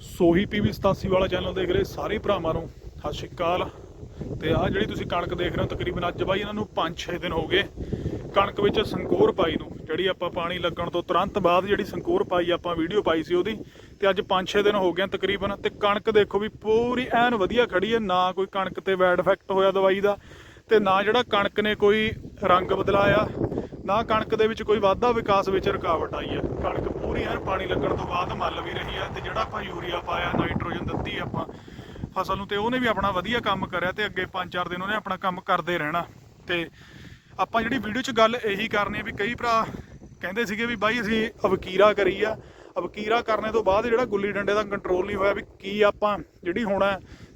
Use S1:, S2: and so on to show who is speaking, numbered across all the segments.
S1: ਸੋਹੀ PV 87 ਵਾਲਾ channel ਦੇਖ ਰਹੇ ਸਾਰੇ ਭਰਾਵਾਂ ਨੂੰ। ਸਤਿ ਸ਼੍ਰੀ ਅਕਾਲ। ਤੇ ਆਹ ਜਿਹੜੀ ਤੁਸੀਂ ਕਣਕ ਦੇਖ ਰਹੇ ਹੋ, ਤਕਰੀਬਨ ਅੱਜ ਬਾਈ ਇਹਨਾਂ ਨੂੰ 5-6 ਦਿਨ ਹੋ ਗਏ। ਕਣਕ ਵਿੱਚ ਸੰਕੋਰ ਪਾਈ ਨੂੰ, ਜਿਹੜੀ ਆਪਾਂ ਪਾਣੀ ਲੱਗਣ ਤੋਂ ਤੁਰੰਤ ਬਾਅਦ ਜਿਹੜੀ ਸੰਕੋਰ ਪਾਈ ਆਪਾਂ ਵੀਡੀਓ ਪਾਈ ਸੀ ਉਹਦੀ, ਤੇ ਅੱਜ 5-6 ਦਿਨ ਹੋ ਗਏ ਤਕਰੀਬਨ। ਤੇ ਕਣਕ ਦੇਖੋ ਵੀ ਪੂਰੀ ਐਨ ਵਧੀਆ ਖੜੀ ਹੈ, ਨਾ ਕੋਈ ਕਣਕ ਤੇ ਬੈਡ ਇਫੈਕਟ ਹੋਇਆ ਦਵਾਈ ਦਾ, ਤੇ ਨਾ ਜਿਹੜਾ ਕਣਕ ਨੇ ਕੋਈ ਰੰਗ ਬਦਲਾਇਆ, ਨਾ ਕਣਕ ਦੇ ਵਿੱਚ ਕੋਈ ਵਾਧਾ ਵਿਕਾਸ ਵਿੱਚ ਰੁਕਾਵਟ ਆਈ ਹੈ। ਕਣਕ ਪੂਰੀ ਐਨ ਪਾਣੀ ਲੱਗਣ ਤੋਂ ਬਾਅਦ ਮੱਲ ਵੀ ਰਹੀ ਆ ਤੇ ਜਿਹੜਾ ਆਪਾਂ ਯੂਰੀਆ ਪਾਇਆ, ਨਾਈਟ੍ਰੋਜਨ ਦਿੱਤੀ ਆਪਾਂ, ਫਸਲ ਨੂੰ ਤੇ ਉਹਨੇ ਵੀ ਆਪਣਾ ਵਧੀਆ ਕੰਮ ਕਰਿਆ ਤੇ ਅੱਗੇ 5-4 ਦਿਨ ਉਹਨੇ ਆਪਣਾ ਕੰਮ ਕਰਦੇ ਰਹਿਣਾ। ਤੇ ਆਪਾਂ ਜਿਹੜੀ ਵੀਡੀਓ 'ਚ ਗੱਲ ਇਹੀ ਕਰਨੀ ਹੈ ਵੀ ਕਈ ਭਰਾ ਕਹਿੰਦੇ ਸੀਗੇ ਵੀ ਬਾਈ ਅਸੀਂ ਅਵਕੀਰਾ ਕਰੀ ਆ। ਅਵਕੀਰਾ ਕਰਨ ਤੋਂ ਬਾਅਦ ਜਿਹੜਾ ਗੁੱਲੀ ਡੰਡੇ ਦਾ ਕੰਟਰੋਲ ਨਹੀਂ ਹੋਇਆ ਵੀ ਕੀ ਆਪਾਂ ਜਿਹੜੀ ਹੁਣ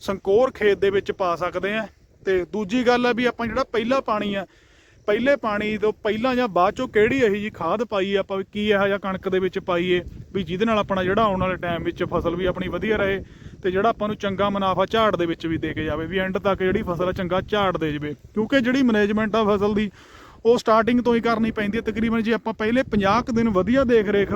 S1: ਸੰਕੋਰ ਖੇਤ ਦੇ ਵਿੱਚ ਪਾ ਸਕਦੇ ਆ। ਤੇ ਦੂਜੀ ਗੱਲ ਆ ਵੀ ਆਪਾਂ ਜਿਹੜਾ ਪਹਿਲਾ ਪਾਣੀ ਆ ਪਹਿਲੇ ਪਾਣੀ ਤੋਂ ਪਹਿਲਾਂ ਜਾਂ ਬਾਅਦ ਚੋਂ ਕਿਹੜੀ ਇਹੀ ਜੀ ਖਾਦ ਪਾਈ ਆਪਾਂ ਵੀ ਕੀ ਇਹੋ ਜਿਹਾ ਕਣਕ ਦੇ ਵਿੱਚ ਪਾਈਏ? ਵੀ ਜਿਹਦੇ ਨਾਲ ਆਪਣਾ ਜਿਹੜਾ ਆਉਣ ਵਾਲੇ ਟਾਈਮ ਵਿੱਚ ਫਸਲ ਵੀ ਆਪਣੀ ਵਧੀਆ ਰਹੇ ਤੇ ਜਿਹੜਾ ਆਪਾਂ ਨੂੰ ਚੰਗਾ ਮੁਨਾਫਾ ਝਾੜ ਦੇ ਵਿੱਚ ਵੀ ਦੇ ਕੇ ਜਾਵੇ, ਵੀ ਐਂਡ ਤੱਕ ਜਿਹੜੀ ਫਸਲ ਆ ਚੰਗਾ ਝਾੜ ਦੇ ਜਾਵੇ। ਕਿਉਂਕਿ ਜਿਹੜੀ ਮੈਨੇਜਮੈਂਟ ਆ ਫਸਲ ਦੀ, ਉਹ ਸਟਾਰਟਿੰਗ ਤੋਂ ਹੀ ਕਰਨੀ ਪੈਂਦੀ ਹੈ ਤਕਰੀਬਨ ਜੇ ਆਪਾਂ ਪਹਿਲੇ 50 ਕੁ ਦਿਨ ਵਧੀਆ ਦੇਖ ਰੇਖ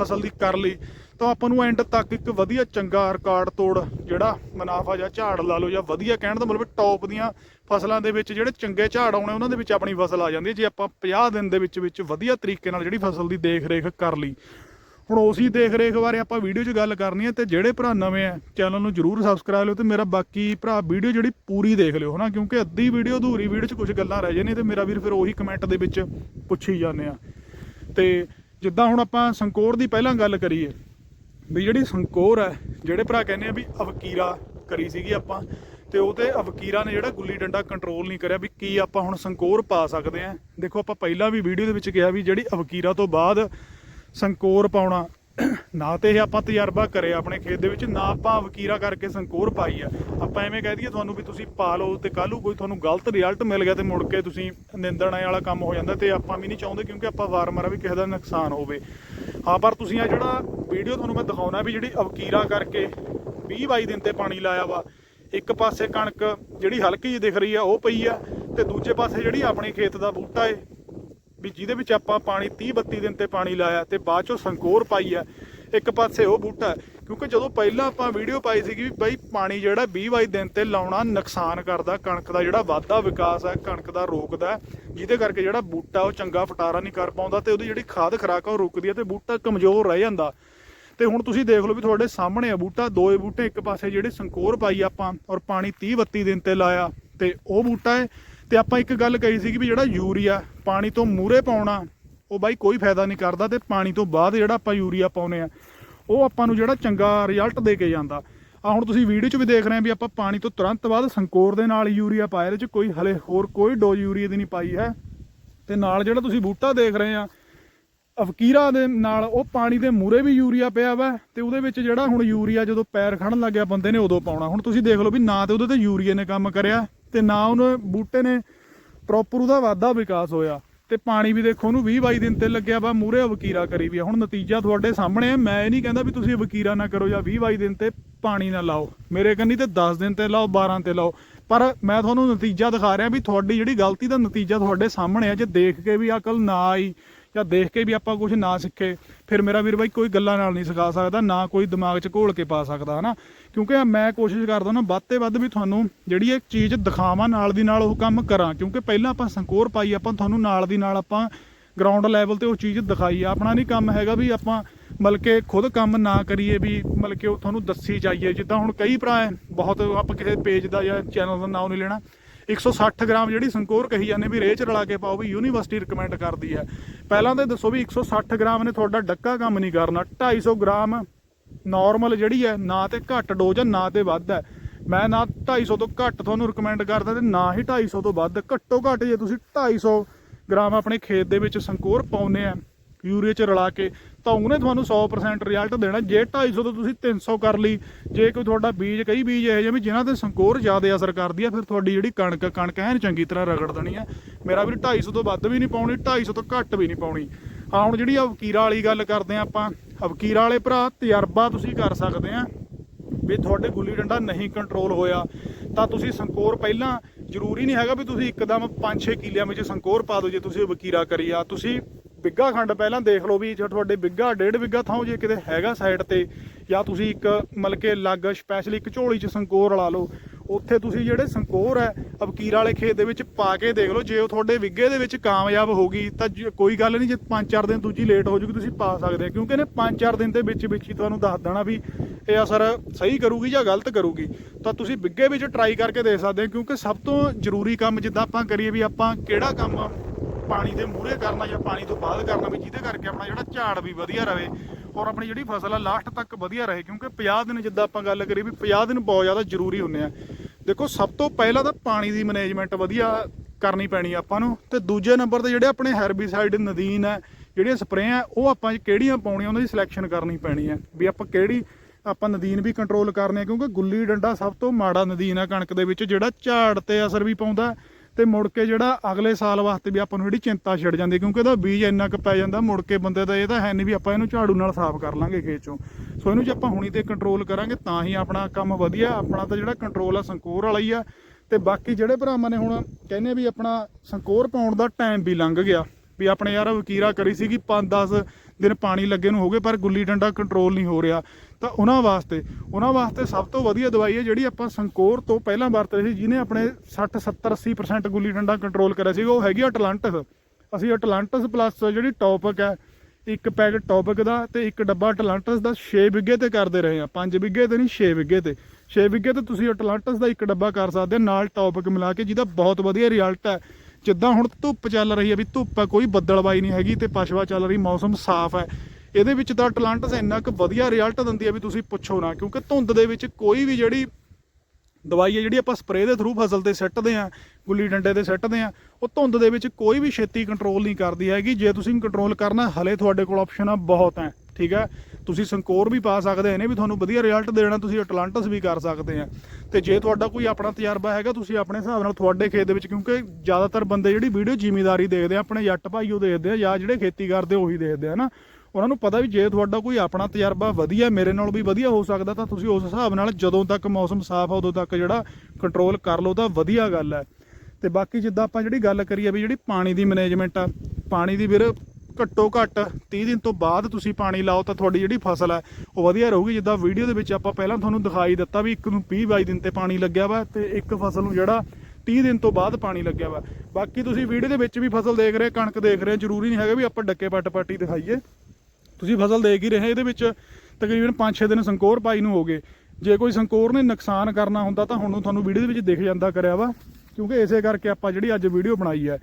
S1: ਫਸਲ ਦੀ ਕਰ ਲਈ ਤਾਂ ਆਪਾਂ ਨੂੰ ਐਂਡ ਤੱਕ ਇੱਕ ਵਧੀਆ ਚੰਗਾ ਰਿਕਾਰਡ ਤੋੜ, ਜਿਹੜਾ ਮੁਨਾਫਾ ਜਾਂ ਝਾੜ ਲਾ ਲਓ ਜਾਂ ਵਧੀਆ ਕਹਿਣ ਦਾ ਮਤਲਬ ਟੌਪ ਦੀਆਂ ਫਸਲਾਂ ਦੇ ਵਿੱਚ ਜਿਹੜੇ ਚੰਗੇ ਝਾੜ ਆਉਣੇ, ਉਹਨਾਂ ਦੇ ਵਿੱਚ ਆਪਣੀ ਫਸਲ ਆ ਜਾਂਦੀ ਹੈ। ਜੇ ਆਪਾਂ 50 ਦਿਨ ਦੇ ਵਿੱਚ ਵਿੱਚ ਵਧੀਆ ਤਰੀਕੇ ਨਾਲ ਜਿਹੜੀ ਫਸਲ ਦੀ ਦੇਖ ਰੇਖ ਕਰ ਲਈ। ਹੁਣ ਉਸੇ ਦੇਖ ਰੇਖ ਬਾਰੇ ਆਪਾਂ ਵੀਡੀਓ 'ਚ ਗੱਲ ਕਰਨੀ ਹੈ ਤੇ ਜਿਹੜੇ ਭਰਾ ਨਵੇਂ ਆ ਚੈਨਲ ਨੂੰ ਜਰੂਰ ਸਬਸਕ੍ਰਾਈਬ ਲਿਓ ਤੇ ਮੇਰਾ ਬਾਕੀ ਭਰਾ ਵੀਡੀਓ ਜਿਹੜੀ ਪੂਰੀ ਦੇਖ ਲਿਓ, ਹਨਾ? ਕਿਉਂਕਿ ਅੱਧੀ ਵੀਡੀਓ ਅਧੂਰੀ ਵੀਡੀਓ 'ਚ ਕੁਝ ਗੱਲਾਂ ਰਹਿ ਜਾਂਦੀਆਂ ਤੇ ਮੇਰਾ ਵੀਰ ਫਿਰ ਉਹੀ ਕਮੈਂਟ ਦੇ ਵਿੱਚ ਪੁੱਛੀ ਜਾਂਦੇ ਆ। ਤੇ ਜਿੱਦਾਂ ਹੁਣ ਆਪਾਂ ਸੰਕੋਰ ਦੀ ਪਹਿਲਾਂ ਗੱਲ ਕਰੀਏ ਵੀ ਜਿਹੜੀ ਸੰਕੋਰ ਹੈ, ਜਿਹੜੇ ਭਰਾ ਕਹਿੰਦੇ ਆ ਵੀ ਅਵਕੀਰਾ ਕਰੀ ਸੀਗੀ ਆਪਾਂ, ਤੇ ਉਹ ਤੇ ਅਵਕੀਰਾ ਨੇ ਜਿਹੜਾ ਗੁੱਲੀ ਡੰਡਾ ਕੰਟਰੋਲ ਨਹੀਂ ਕਰਿਆ ਵੀ ਕੀ ਆਪਾਂ ਹੁਣ ਸੰਕੋਰ ਪਾ ਸਕਦੇ ਆ। ਦੇਖੋ, ਆਪਾਂ ਪਹਿਲਾਂ ਵੀ ਵੀਡੀਓ ਦੇ ਵਿੱਚ ਕਿਹਾ ਵੀ ਜਿਹੜੀ ਅਵਕੀਰਾ ਤੋਂ ਬਾਅਦ ਸੰਕੋਰ ਪਾਉਣਾ, ਨਾ ਤੇ ਇਹ ਆਪਾਂ ਤਜਰਬਾ ਕਰੇ ਆਪਣੇ ਖੇਤ ਦੇ ਵਿੱਚ, ਨਾ ਆਪਾਂ ਵਕੀਰਾ ਕਰਕੇ ਸੰਕੋਰ ਪਾਈ ਆ। ਆਪਾਂ ਐਵੇਂ ਕਹਿ ਦਈਏ ਤੁਹਾਨੂੰ ਵੀ ਤੁਸੀਂ ਪਾ ਲਓ ਤੇ ਕੱਲ੍ਹ ਨੂੰ ਕੋਈ ਤੁਹਾਨੂੰ ਗਲਤ ਰਿਜ਼ਲਟ ਮਿਲ ਗਿਆ ਤੇ ਮੁੜ ਕੇ ਤੁਸੀਂ ਨਿੰਦਣ ਵਾਲਾ ਕੰਮ ਹੋ ਜਾਂਦਾ ਤੇ ਆਪਾਂ ਵੀ ਨਹੀਂ ਚਾਹੁੰਦੇ ਕਿਉਂਕਿ ਆਪਾਂ ਵਾਰ-ਵਾਰ ਆ ਵੀ ਕਿਸੇ ਦਾ ਨੁਕਸਾਨ ਹੋਵੇ। ਹਾਂ, ਪਰ ਤੁਸੀਂ ਆ ਜਿਹੜਾ ਵੀਡੀਓ ਤੁਹਾਨੂੰ ਮੈਂ ਦਿਖਾਉਣਾ ਵੀ ਜਿਹੜੀ ਅਵਕੀਰਾ ਕਰਕੇ 20-22 ਦਿਨ ਤੇ ਪਾਣੀ ਲਾਇਆ ਵਾ। ਇੱਕ ਪਾਸੇ ਕਣਕ ਜਿਹੜੀ ਹਲਕੀ ਜਿਹੀ ਦਿਖ ਰਹੀ ਆ, ਉਹ ਪਈ ਆ ਤੇ ਦੂਜੇ ਪਾਸੇ ਜਿਹੜੀ ਆਪਣੇ ਖੇਤ ਦਾ ਬੂਟਾ ਏ, ਵੀ ਜਿਹਦੇ ਵਿੱਚ ਆਪਾਂ ਪਾਣੀ 30 32 ਦਿਨ ਤੇ ਪਾਣੀ ਲਾਇਆ ਤੇ ਬਾਅਦ ਚੋਂ ਸੰਕੋਰ ਪਾਈ ਆ, ਇੱਕ ਪਾਸੇ ਉਹ ਬੂਟਾ ਕਿਉਂਕਿ ਜਦੋਂ ਪਹਿਲਾਂ ਆਪਾਂ ਵੀਡੀਓ ਪਾਈ ਸੀਗੀ ਵੀ ਬਈ ਪਾਣੀ ਜਿਹੜਾ 20 22 ਦਿਨ ਤੇ ਲਾਉਣਾ ਨੁਕਸਾਨ ਕਰਦਾ, ਕਣਕ ਦਾ ਜਿਹੜਾ ਵਾਧਾ ਵਿਕਾਸ ਹੈ ਕਣਕ ਦਾ ਰੋਕਦਾ, ਜਿਹਦੇ ਕਰਕੇ ਜਿਹੜਾ ਬੂਟਾ ਉਹ ਚੰਗਾ ਫਟਾਰਾ ਨਹੀਂ ਕਰ ਪਾਉਂਦਾ ਤੇ ਉਹਦੀ ਜਿਹੜੀ ਖਾਦ ਖਰਾਕ ਆ ਉਹ ਰੁਕਦੀ ਹੈ ਤੇ ਬੂਟਾ ਕਮਜ਼ੋਰ ਰਹਿ ਜਾਂਦਾ। ਤੇ ਹੁਣ ਤੁਸੀਂ ਦੇਖ ਲਓ ਵੀ ਤੁਹਾਡੇ ਸਾਹਮਣੇ ਆ ਬੂਟਾ ਦੋਏ ਬੂਟੇ, ਇੱਕ ਪਾਸੇ ਜਿਹੜੇ ਸੰਕੋਰ ਪਾਈ ਆਪਾਂ ਔਰ ਪਾਣੀ 30 32 ਦਿਨ ਤੇ ਲਾਇਆ, ਤੇ ਉਹ ਬੂਟਾ ਹੈ। ਤੇ ਆਪਾਂ ਇੱਕ ਗੱਲ ਕਹੀ ਸੀਗੀ ਵੀ ਜਿਹੜਾ ਯੂਰੀਆ ਪਾਣੀ ਤੋਂ ਮੂਰੇ ਪਾਉਣਾ, ਉਹ ਬਾਈ ਕੋਈ ਫਾਇਦਾ ਨਹੀਂ ਕਰਦਾ ਤੇ ਪਾਣੀ ਤੋਂ ਬਾਅਦ ਜਿਹੜਾ ਆਪਾਂ ਯੂਰੀਆ ਪਾਉਨੇ ਆ, ਉਹ ਆਪਾਂ ਨੂੰ ਜਿਹੜਾ ਚੰਗਾ ਰਿਜ਼ਲਟ ਦੇ ਕੇ ਜਾਂਦਾ। ਆ ਹੁਣ ਤੁਸੀਂ ਵੀਡੀਓ 'ਚ ਵੀ ਦੇਖ ਰਹੇ ਆ ਵੀ ਆਪਾਂ ਪਾਣੀ ਤੋਂ ਤੁਰੰਤ ਬਾਅਦ ਸੰਕੋਰ ਦੇ ਨਾਲ ਯੂਰੀਆ ਪਾਇਆ, ਇਹਦੇ 'ਚ ਕੋਈ ਹਲੇ ਹੋਰ ਕੋਈ ਡੋਜ਼ ਯੂਰੀਆ ਦੀ ਨਹੀਂ ਪਾਈ ਹੈ। ਤੇ ਨਾਲ ਜਿਹੜਾ ਤੁਸੀਂ ਬੂਟਾ ਦੇਖ ਰਹੇ ਆ ਅਫਕੀਰਾ ਦੇ ਨਾਲ ਉਹ ਪਾਣੀ ਦੇ ਮੂਰੇ ਵੀ ਯੂਰੀਆ ਪਿਆ ਵਾ ਤੇ ਉਹਦੇ ਵਿੱਚ ਜਿਹੜਾ ਹੁਣ ਯੂਰੀਆ ਜਦੋਂ ਪੈਰ ਖੜਨ ਲੱਗਿਆ ਬੰਦੇ ਨੇ ਉਦੋਂ ਪਾਉਣਾ। ਹੁਣ ਤੁਸੀਂ ਦੇਖ ਲਓ ਵੀ ਨਾ ਤੇ ਉਹਦੇ ਤੇ ਯੂਰੀਏ ਨੇ ਕੰਮ ਕਰਿਆ ਤੇ ਨਾ ਉਹਨੇ ਬੂਟੇ ਨੇ ਪ੍ਰੋਪਰ ਉਹਦਾ ਵਾਧਾ ਵਿਕਾਸ ਹੋਇਆ। ਤੇ ਪਾਣੀ ਵੀ ਦੇਖੋ ਉਹਨੂੰ 20 22 ਦਿਨ ਤੇ ਲੱਗਿਆ ਵਾ ਮੂਰੇ ਵਕੀਰਾ ਕਰੀ ਵੀ ਆ। ਹੁਣ ਨਤੀਜਾ ਤੁਹਾਡੇ ਸਾਹਮਣੇ ਹੈ ਮੈਂ ਇਹ ਨਹੀਂ ਕਹਿੰਦਾ ਵੀ ਤੁਸੀਂ ਵਕੀਰਾ ਨਾ ਕਰੋ ਜਾਂ 20 22 ਦਿਨ ਤੇ ਪਾਣੀ ਨਾ ਲਾਓ। ਮੇਰੇ ਕੰਨੀ ਤੇ 10 ਦਿਨ ਤੇ ਲਾਓ 12 ਤੇ ਲਾਓ। ਪਰ ਮੈਂ ਤੁਹਾਨੂੰ ਨਤੀਜਾ ਦਿਖਾ ਰਿਹਾ ਵੀ ਤੁਹਾਡੀ ਜਿਹੜੀ ਗਲਤੀ ਦਾ ਨਤੀਜਾ ਤੁਹਾਡੇ ਸਾਹਮਣੇ ਹੈ ਜੇ ਦੇਖ ਕੇ ਵੀ ਅਕਲ ਨਾ ਆਈ ਜਾਂ ਦੇਖ ਕੇ ਵੀ ਆਪਾਂ ਕੁਝ ਨਾ ਸਿੱਖੇ, ਫਿਰ ਮੇਰਾ ਵੀਰ ਬਾਈ ਕੋਈ ਗੱਲਾਂ ਨਾਲ ਨਹੀਂ ਸਿਖਾ ਸਕਦਾ, ਨਾ ਕੋਈ ਦਿਮਾਗ 'ਚ ਘੋਲ ਕੇ ਪਾ ਸਕਦਾ, ਹਨਾ? ਕਿਉਂਕਿ ਮੈਂ ਕੋਸ਼ਿਸ਼ ਕਰਦਾ ਨਾ ਵੱਧ ਤੇ ਵੱਧ ਵੀ ਤੁਹਾਨੂੰ ਜਿਹੜੀ ਇਹ ਚੀਜ਼ ਦਿਖਾਵਾਂ, ਨਾਲ ਦੀ ਨਾਲ ਉਹ ਕੰਮ ਕਰਾਂ, ਕਿਉਂਕਿ ਪਹਿਲਾਂ ਆਪਾਂ ਸੰਕੋਰ ਪਾਈ, ਆਪਾਂ ਤੁਹਾਨੂੰ ਨਾਲ ਦੀ ਨਾਲ ਆਪਾਂ ਗਰਾਊਂਡ ਲੈਵਲ ਤੇ ਉਹ ਚੀਜ਼ ਦਿਖਾਈ ਆ। ਆਪਣਾ ਨਹੀਂ ਕੰਮ ਹੈਗਾ ਵੀ ਆਪਾਂ ਮਤਲਬ ਕਿ ਖੁਦ ਕੰਮ ਨਾ ਕਰੀਏ ਵੀ ਮਤਲਬ ਕਿ ਉਹ ਤੁਹਾਨੂੰ ਦੱਸੀ ਜਾਈਏ। ਜਿੱਦਾਂ ਹੁਣ ਕਈ ਭਰਾ ਹੈ, ਬਹੁਤ ਆਪਾਂ ਕਿਸੇ ਪੇਜ ਦਾ ਜਾਂ ਚੈਨਲ ਦਾ ਨਾਮ ਨਹੀਂ ਲੈਣਾ 160 ਗ੍ਰਾਮ ਜਿਹੜੀ ਸੰਕੋਰ ਕਹੀ ਜਾਂਦੇ ਵੀ ਰੇਚ ਰਲਾ ਕੇ ਪਾਓ ਵੀ ਯੂਨੀਵਰਸਿਟੀ ਰეკਮੈਂਡ ਕਰਦੀ ਹੈ। ਪਹਿਲਾਂ ਤਾਂ ਦੱਸੋ ਵੀ 160 ਗ੍ਰਾਮ ਨੇ ਤੁਹਾਡਾ ਡੱਕਾ ਕੰਮ ਨਹੀਂ ਕਰਨਾ। 250 ਗ੍ਰਾਮ ਨਾਰਮਲ ਜਿਹੜੀ ਹੈ, ਨਾ ਤੇ ਘੱਟ ਡੋਜ਼ ਹੈ ਨਾ ਤੇ ਵੱਧ ਹੈ। ਮੈਂ ਨਾ 250 ਤੋਂ ਘੱਟ ਤੁਹਾਨੂੰ ਰეკਮੈਂਡ ਕਰਦਾ ਤੇ ਨਾ ਹੀ 250 ਤੋਂ ਵੱਧ। ਘੱਟੋ ਘੱਟ ਜੇ ਤੁਸੀਂ 250 ਗ੍ਰਾਮ ਆਪਣੇ ਖੇਤ ਦੇ ਵਿੱਚ ਸੰਕੋਰ ਪਾਉਨੇ ਆ ਯੂਰੀਆ ਚ ਰਲਾ ਕੇ, ਤਾਂ ਉਹਨੇ ਤੁਹਾਨੂੰ 100% ਰਿਜ਼ਲਟ ਦੇਣਾ। ਜੇ 250 ਤੋਂ ਤੁਸੀਂ 300 ਕਰ ਲਈ। ਜੇ ਕੋਈ ਤੁਹਾਡਾ ਬੀਜ, ਕਈ ਬੀਜ ਇਹੋ ਜਿਹੇ ਵੀ ਜਿਨ੍ਹਾਂ ਤੇ ਸੰਕੋਰ ਜ਼ਿਆਦਾ ਅਸਰ ਕਰਦੀ ਆ, ਫਿਰ ਤੁਹਾਡੀ ਜਿਹੜੀ ਕਣਕ ਕਣਕ ਐਨ ਚੰਗੀ ਤਰ੍ਹਾਂ ਰਗੜ ਦੇਣੀ ਆ। ਮੇਰਾ ਵੀ 250 ਤੋਂ ਵੱਧ ਵੀ ਨਹੀਂ ਪਾਉਣੀ 250 ਤੋਂ ਘੱਟ ਵੀ ਨਹੀਂ ਪਾਉਣੀ। ਹਾਂ, ਹੁਣ ਜਿਹੜੀ ਆ ਵਕੀਰਾ ਵਾਲੀ ਗੱਲ ਕਰਦੇ ਆ ਆਪਾਂ, ਅਵਕੀਰਾ ਵਾਲੇ ਭਰਾ, ਤਜਰਬਾ ਤੁਸੀਂ ਕਰ ਸਕਦੇ ਆ ਵੀ ਤੁਹਾਡੇ ਗੁੱਲੀ ਡੰਡਾ ਨਹੀਂ ਕੰਟਰੋਲ ਹੋਇਆ। ਤਾਂ ਤੁਸੀਂ ਸੰਕੋਰ ਪਹਿਲਾਂ ਜ਼ਰੂਰੀ ਨਹੀਂ ਹੈਗਾ ਵੀ ਤੁਸੀਂ ਇੱਕਦਮ 5-6 ਕਿੱਲਿਆਂ ਵਿੱਚ ਸੰਕੋਰ ਪਾ ਦਿਓ ਜੇ ਤੁਸੀਂ ਵਕੀਰਾ ਕਰੀ ਆ। ਤੁਸੀਂ ਬਿੱਗਾ ਖੰਡ ਪਹਿਲਾਂ ਦੇਖ ਲਓ ਵੀ ਜੇ ਤੁਹਾਡੇ ਬਿੱਗਾ ਡੇਢ ਬਿੱਗਾ ਥਾਂ ਜੇ ਕਿਤੇ ਹੈਗਾ ਸਾਈਡ ਤੇ, ਜਾਂ ਤੁਸੀਂ ਇੱਕ ਮਤਲਬ ਕਿ ਅਲੱਗ ਸਪੈਸ਼ਲੀ ਇੱਕ ਝੋਲੀ 'ਚ ਸੰਕੋਰ ਲਾ ਲਓ, ਉੱਥੇ ਤੁਸੀਂ ਜਿਹੜੇ ਸੰਕੋਰ ਹੈ, ਅਬਕੀਰ ਵਾਲੇ ਖੇਤ ਦੇ ਵਿੱਚ ਪਾ ਕੇ ਦੇਖ ਲਓ, ਜੇ ਉਹ ਤੁਹਾਡੇ ਵਿੱਗੇ ਦੇ ਵਿੱਚ ਕਾਮਯਾਬ ਹੋ ਗਈ ਤਾਂ ਜ- ਕੋਈ ਗੱਲ ਨਹੀਂ, ਜੇ 5-4 ਦਿਨ ਦੂਜੀ ਲੇਟ ਹੋ ਜੂਗੀ ਤੁਸੀਂ ਪਾ ਸਕਦੇ ਹੋ ਕਿਉਂਕਿ ਇਹਨੇ 5-4 ਦਿਨ ਦੇ ਵਿੱਚ ਵਿੱਚ ਹੀ ਤੁਹਾਨੂੰ ਦੱਸ ਦੇਣਾ ਵੀ ਇਹ ਅਸਰ ਸਹੀ ਕਰੂਗੀ ਜਾਂ ਗਲਤ ਕਰੂਗੀ। ਤਾਂ ਤੁਸੀਂ ਵਿੱਗੇ ਵਿੱਚ ਟਰਾਈ ਕਰਕੇ ਦੇਖ ਸਕਦੇ ਹੋ, ਕਿਉਂਕਿ ਸਭ ਤੋਂ ਜ਼ਰੂਰੀ ਕੰਮ ਜਿੱਦਾਂ ਆਪਾਂ ਕਰੀਏ ਵੀ ਆਪਾਂ ਕਿਹੜਾ ਕੰਮ ਪਾਣੀ ਦੇ ਮੂਹਰੇ ਕਰਨਾ ਜਾਂ ਪਾਣੀ ਤੋਂ ਬਾਅਦ ਕਰਨਾ ਵੀ ਜਿਹਦੇ ਕਰਕੇ ਆਪਣਾ ਜਿਹੜਾ ਝਾੜ ਵੀ ਵਧੀਆ ਰਹੇ ਔਰ ਆਪਣੀ ਜਿਹੜੀ ਫਸਲ ਆ ਲਾਸਟ ਤੱਕ ਵਧੀਆ ਰਹੇ ਕਿਉਂਕਿ 50 ਦਿਨ ਜਿੱਦਾਂ ਆਪਾਂ ਗੱਲ ਕਰੀ ਵੀ 50 ਦਿਨ ਬਹੁਤ ਜ਼ਿਆਦਾ ਜ਼ਰੂਰੀ ਹੁੰਦੇ ਆ। ਦੇਖੋ ਸਭ ਤੋਂ ਪਹਿਲਾਂ ਤਾਂ ਪਾਣੀ ਦੀ ਮੈਨੇਜਮੈਂਟ ਵਧੀਆ ਕਰਨੀ ਪੈਣੀ ਆਪਾਂ ਨੂੰ ਤੇ ਦੂਜੇ ਨੰਬਰ ਤੇ ਜਿਹੜੇ ਆਪਣੇ ਹੈਰਬੀਸਾਈਡ ਨਦੀਨ ਹੈ ਜਿਹੜੀਆਂ ਸਪਰੇਅ ਆ, ਉਹ ਆਪਾਂ ਕਿਹੜੀਆਂ ਪਾਉਣੀਆਂ ਉਹਨਾਂ ਦੀ ਸਿਲੈਕਸ਼ਨ ਕਰਨੀ ਪੈਣੀ ਹੈ ਵੀ ਆਪਾਂ ਕਿਹੜੀ ਆਪਾਂ ਨਦੀਨ ਵੀ ਕੰਟਰੋਲ ਕਰਨੇ ਕਿਉਂਕਿ ਗੁੱਲੀ ਡੰਡਾ ਸਭ ਤੋਂ ਮਾੜਾ ਨਦੀਨ ਆ ਕਣਕ ਦੇ ਵਿੱਚ ਜਿਹੜਾ ਝਾੜ ਤੇ ਅਸਰ ਵੀ ਪਾਉਂਦਾ। ਤੇ ਮੁੜ ਕੇ ਜਿਹੜਾ ਅਗਲੇ ਸਾਲ ਵਾਸਤੇ ਵੀ ਆਪਾਂ ਨੂੰ ਜਿਹੜੀ ਚਿੰਤਾ ਛਿੜ ਜਾਂਦੀ, ਕਿਉਂਕਿ ਇਹਦਾ ਬੀਜ ਇੰਨਾ ਕੁ ਪੈ ਜਾਂਦਾ, ਮੁੜ ਕੇ ਬੰਦੇ ਦਾ ਇਹ ਤਾਂ ਹੈ ਨਹੀਂ ਵੀ ਆਪਾਂ ਇਹਨੂੰ ਝਾੜੂ ਨਾਲ ਸਾਫ਼ ਕਰ ਲਾਂਗੇ ਖੇਤ ਚੋਂ। ਸੋ ਇਹਨੂੰ ਜੇ ਆਪਾਂ ਹੁਣੀ ਤੇ ਕੰਟਰੋਲ ਕਰਾਂਗੇ, ਤਾਂ ਹੀ ਆਪਣਾ ਕੰਮ ਵਧੀਆ, ਆਪਣਾ ਤਾਂ ਜਿਹੜਾ ਕੰਟਰੋਲ ਆ, ਸੰਕੋਰ ਵਾਲਾ ਹੀ ਆ। ਤੇ ਬਾਕੀ ਜਿਹੜੇ ਭਰਾਵਾਂ ਨੇ ਹੁਣ ਕਹਿੰਦੇ ਵੀ ਆਪਣਾ ਸੰਕੋਰ ਪਾਉਣ ਦਾ ਟਾਈਮ ਵੀ ਲੰਘ ਗਿਆ, ਵੀ ਆਪਣੇ ਯਾਰ ਵਕੀਰਾ ਕਰੀ ਸੀਗੀ 5-10 ਦਿਨ ਪਾਣੀ ਲੱਗੇ ਨੂੰ ਹੋ ਗਏ, ਪਰ ਗੁੱਲੀ ਡੰਡਾ ਕੰਟਰੋਲ ਨਹੀਂ ਹੋ ਰਿਹਾ। ਤਾਂ ਉਹਨਾਂ ਵਾਸਤੇ ਉਹਨਾਂ ਵਾਸਤੇ ਸਭ ਤੋਂ ਵਧੀਆ ਦਵਾਈ ਹੈ ਜਿਹੜੀ ਆਪਾਂ ਸੰਕੋਰ ਤੋਂ ਪਹਿਲਾਂ ਵਰਤ ਰਹੇ ਸੀ, ਜਿਹਨੇ ਆਪਣੇ 60 70 80% ਗੁੱਲੀ ਡੰਡਾ ਕੰਟਰੋਲ ਕਰਿਆ ਸੀ ਉਹ ਹੈਗੀ ਅਟਲਾਂਟਿਸ ਅਸੀਂ ਅਟਲਾਂਟਸ ਪਲੱਸ ਜਿਹੜੀ ਟੌਪਿਕ ਹੈ, ਇੱਕ ਪੈਕਟ ਟੌਪਿਕ ਦਾ ਤੇ ਇੱਕ ਡੱਬਾ ਅਟਲਾਂਟਸ ਦਾ 6 ਵਿਗੇ ਤੇ ਕਰਦੇ ਰਹੇ ਆ 5 ਵਿਗੇ ਤੇ ਨਹੀਂ 6 ਵਿਗੇ ਤੇ। 6 ਵਿਗੇ ਤੇ ਤੁਸੀਂ ਅਟਲਾਂਟਸ ਦਾ ਇੱਕ ਡੱਬਾ ਕਰ ਸਕਦੇ ਨਾਲ ਟੌਪਿਕ ਮਿਲਾ ਕੇ, ਜਿਹਦਾ ਬਹੁਤ ਵਧੀਆ ਰਿਜ਼ਲਟ ਹੈ। ਜਿੱਦਾਂ ਹੁਣ ਧੁੱਪ ਚੱਲ ਰਹੀ ਹੈ, ਵੀ ਧੁੱਪ ਹੈ ਕੋਈ ਬੱਦਲਬਾਈ ਨਹੀਂ ਹੈਗੀ ਤੇ ਪਛਵਾ ਚੱਲ ਰਹੀ, ਮੌਸਮ ਸਾਫ਼ ਹੈ। ਇਹਦੇ ਵਿੱਚ ਤਾਂ ਅਟਲਾਂਟਸ ਇੰਨਾ ਕੁ ਵਧੀਆ ਰਿਜ਼ਲਟ ਦਿੰਦੀ ਹੈ ਵੀ ਤੁਸੀਂ ਪੁੱਛੋ ਨਾ, ਕਿਉਂਕਿ ਧੁੰਦ ਦੇ ਵਿੱਚ ਕੋਈ ਵੀ ਜਿਹੜੀ ਦਵਾਈ ਹੈ ਜਿਹੜੀ ਆਪਾਂ ਸਪਰੇਅ ਦੇ ਥਰੂ ਫਸਲ ਤੇ ਸਿੱਟਦੇ ਆ, ਗੁੱਲੀ ਡੰਡੇ ਤੇ ਸਿੱਟਦੇ ਆ, ਉਹ ਧੁੰਦ ਦੇ ਵਿੱਚ ਕੋਈ ਵੀ ਛੇਤੀ ਕੰਟਰੋਲ ਨਹੀਂ ਕਰਦੀ ਹੈਗੀ। ਜੇ ਤੁਸੀਂ ਕੰਟਰੋਲ ਕਰਨਾ, ਹਲੇ ਤੁਹਾਡੇ ਕੋਲ ਆਪਸ਼ਨ ਆ, ਬਹੁਤ ਹੈ, ਠੀਕ ਹੈ? ਤੁਸੀਂ ਸੰਕੋਰ ਵੀ ਪਾ ਸਕਦੇ ਇਹਨੇ ਵੀ ਤੁਹਾਨੂੰ ਵਧੀਆ ਰਿਜ਼ਲਟ ਦੇਣਾ, ਤੁਸੀਂ ਅਟਲਾਂਟਸ ਵੀ ਕਰ ਸਕਦੇ ਆ। ਤੇ ਜੇ ਤੁਹਾਡਾ ਕੋਈ ਆਪਣਾ ਤਜਰਬਾ ਹੈਗਾ, ਤੁਸੀਂ ਆਪਣੇ ਹਿਸਾਬ ਨਾਲ ਤੁਹਾਡੇ ਖੇਤ ਦੇ ਵਿੱਚ, ਕਿਉਂਕਿ ਜ਼ਿਆਦਾਤਰ ਬੰਦੇ ਜਿਹੜੀ ਵੀਡੀਓ ਜ਼ਿਮੀਦਾਰੀ ਦੇਖਦੇ ਆ, ਆਪਣੇ ਜੱਟ ਭਾਈ ਦੇਖਦੇ ਆ, ਜਾਂ ਜਿਹੜੇ ਖੇਤੀ ਕਰਦੇ ਉਹੀ ਦੇਖਦੇ ਆ ਨਾ ਉਹਨਾਂ ਨੂੰ ਪਤਾ ਵੀ ਜੇ ਤੁਹਾਡਾ ਕੋਈ ਆਪਣਾ ਤਜਰਬਾ ਵਧੀਆ, ਮੇਰੇ ਨਾਲ ਵੀ ਵਧੀਆ ਹੋ ਸਕਦਾ, ਤਾਂ ਤੁਸੀਂ ਉਸ ਹਿਸਾਬ ਨਾਲ ਜਦੋਂ ਤੱਕ ਮੌਸਮ ਸਾਫ਼ ਆ, ਉਦੋਂ ਤੱਕ ਜਿਹੜਾ ਕੰਟਰੋਲ ਕਰ ਲਓ, ਤਾਂ ਵਧੀਆ ਗੱਲ ਹੈ। ਤੇ ਬਾਕੀ ਜਿੱਦਾਂ ਆਪਾਂ ਜਿਹੜੀ ਗੱਲ ਕਰੀਏ ਵੀ ਜਿਹੜੀ ਪਾਣੀ ਦੀ ਮੈਨੇਜਮੈਂਟ ਆ, ਪਾਣੀ ਦੀ ਵੀਰ ਘੱਟੋ ਘੱਟ 30 ਦਿਨ ਤੋਂ ਬਾਅਦ ਤੁਸੀਂ ਪਾਣੀ ਲਾਓ, ਤਾਂ ਤੁਹਾਡੀ ਜਿਹੜੀ ਫਸਲ ਹੈ ਉਹ ਵਧੀਆ ਰਹੂਗੀ। ਜਿੱਦਾਂ ਵੀਡੀਓ ਦੇ ਵਿੱਚ ਆਪਾਂ ਪਹਿਲਾਂ ਤੁਹਾਨੂੰ ਦਿਖਾਈ ਦਿੱਤਾ ਵੀ ਇੱਕ ਨੂੰ 20 22 ਦਿਨ ਤੇ ਪਾਣੀ ਲੱਗਿਆ ਵਾ, ਤੇ ਇੱਕ ਫਸਲ ਨੂੰ ਜਿਹੜਾ 30 ਦਿਨ ਤੋਂ ਬਾਅਦ ਪਾਣੀ ਲੱਗਿਆ ਵਾ। ਬਾਕੀ ਤੁਸੀਂ ਵੀਡੀਓ ਦੇ ਵਿੱਚ ਵੀ ਫਸਲ ਦੇਖ ਰਹੇ ਕਣਕ ਦੇਖ ਰਹੇ ਜ਼ਰੂਰੀ ਨਹੀਂ ਹੈਗਾ ਵੀ ਆਪਾਂ ਡੱਕੇ ਪੱਟ ਪਾਟੀ ਦਿਖਾਈਏ। ਤੁਸੀਂ ਫਸਲ ਦੇਖ ਹੀ ਰਹੇ, ਇਹਦੇ ਵਿੱਚ ਤਕਰੀਬਨ 5-6 ਦਿਨ ਸੰਕੋਰ ਪਾਈ ਨੂੰ ਹੋ ਗਏ। ਜੇ ਕੋਈ ਸੰਕੋਰ ਨੇ ਨੁਕਸਾਨ ਕਰਨਾ ਹੁੰਦਾ ਤਾਂ ਹੁਣ ਤੁਹਾਨੂੰ ਵੀਡੀਓ ਦੇ ਵਿੱਚ ਦਿਖ ਜਾਂਦਾ ਕਰਿਆ ਵਾ, ਕਿਉਂਕਿ ਇਸੇ ਕਰਕੇ ਆਪਾਂ ਜਿਹੜੀ ਅੱਜ ਵੀਡੀਓ ਬਣਾਈ ਹੈ।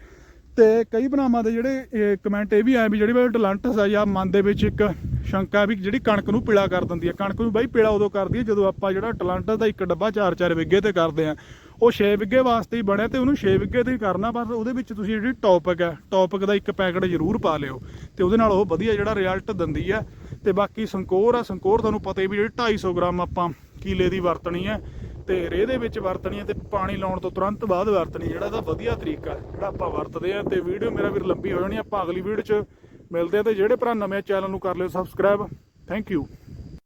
S1: ਤੇ ਕਈ ਬਣਾਵਾਂ ਦੇ ਜਿਹੜੇ ਕਮੈਂਟ ਇਹ ਵੀ ਆਏ ਵੀ ਜਿਹੜੀ ਟਲੰਟਸ ਆ ਜਾਂ ਮਨ ਦੇ ਵਿੱਚ ਇੱਕ ਸ਼ੰਕਾ ਵੀ ਜਿਹੜੀ ਕਣਕ ਨੂੰ ਪੀਲਾ ਕਰ ਦਿੰਦੀ ਹੈ। ਕਣਕ ਨੂੰ ਬਾਈ ਪੀਲਾ ਉਦੋਂ ਕਰਦੀ ਹੈ ਜਦੋਂ ਆਪਾਂ ਜਿਹੜਾ ਟਲੰਟਸ ਦਾ ਇੱਕ ਡੱਬਾ 4-4 ਵਿਗੇ ਤੇ ਕਰਦੇ ਆ ਉਹ 6 ਵਿਗੇ ਵਾਸਤੇ ਹੀ ਬਣਿਆ ਤੇ ਉਹਨੂੰ 6 ਵਿੱਗੇ ਤੇ ਹੀ ਕਰਨਾ, ਪਰ ਉਹਦੇ ਵਿੱਚ ਤੁਸੀਂ ਜਿਹੜੀ ਟੌਪਿਕ ਹੈ ਟੌਪਿਕ ਦਾ ਇੱਕ ਪੈਕਟ ਜ਼ਰੂਰ ਪਾ ਲਿਓ। ਤੇ ਉਹਦੇ ਨਾਲ ਉਹ ਵਧੀਆ ਜਿਹੜਾ ਰਿਜ਼ਲਟ ਦਿੰਦੀ ਹੈ। ਤੇ ਬਾਕੀ ਸੰਕੋਰ ਆ, ਸੰਕੋਰ ਤੁਹਾਨੂੰ ਪਤਾ ਹੀ ਵੀ ਜਿਹੜੀ 250 ਗ੍ਰਾਮ ਆਪਾਂ ਕੀਲੇ ਦੀ ਵਰਤਣੀ ਹੈ ਤੇ ਰੇਹ ਦੇ ਵਿੱਚ ਵਰਤਣੀ ਹੈ ਤੇ ਪਾਣੀ ਲਾਉਣ ਤੋਂ ਤੁਰੰਤ ਬਾਅਦ ਵਰਤਣੀ, ਜਿਹੜਾ ਇਹਦਾ ਵਧੀਆ ਤਰੀਕਾ ਜਿਹੜਾ ਆਪਾਂ ਵਰਤਦੇ ਆ ਤੇ ਵੀਡੀਓ ਮੇਰਾ ਵੀਰ ਲੰਬੀ ਹੋ ਜਾਣੀ ਆਪਾਂ ਅਗਲੀ ਵੀਡੀਓ 'ਚ ਮਿਲਦੇ ਆ ਤੇ ਜਿਹੜੇ ਭਰਾ ਨਵੇਂ ਚੈਨਲ ਨੂੰ ਕਰ ਲਿਓ ਸਬਸਕ੍ਰਾਈਬ ਥੈਂਕ ਯੂ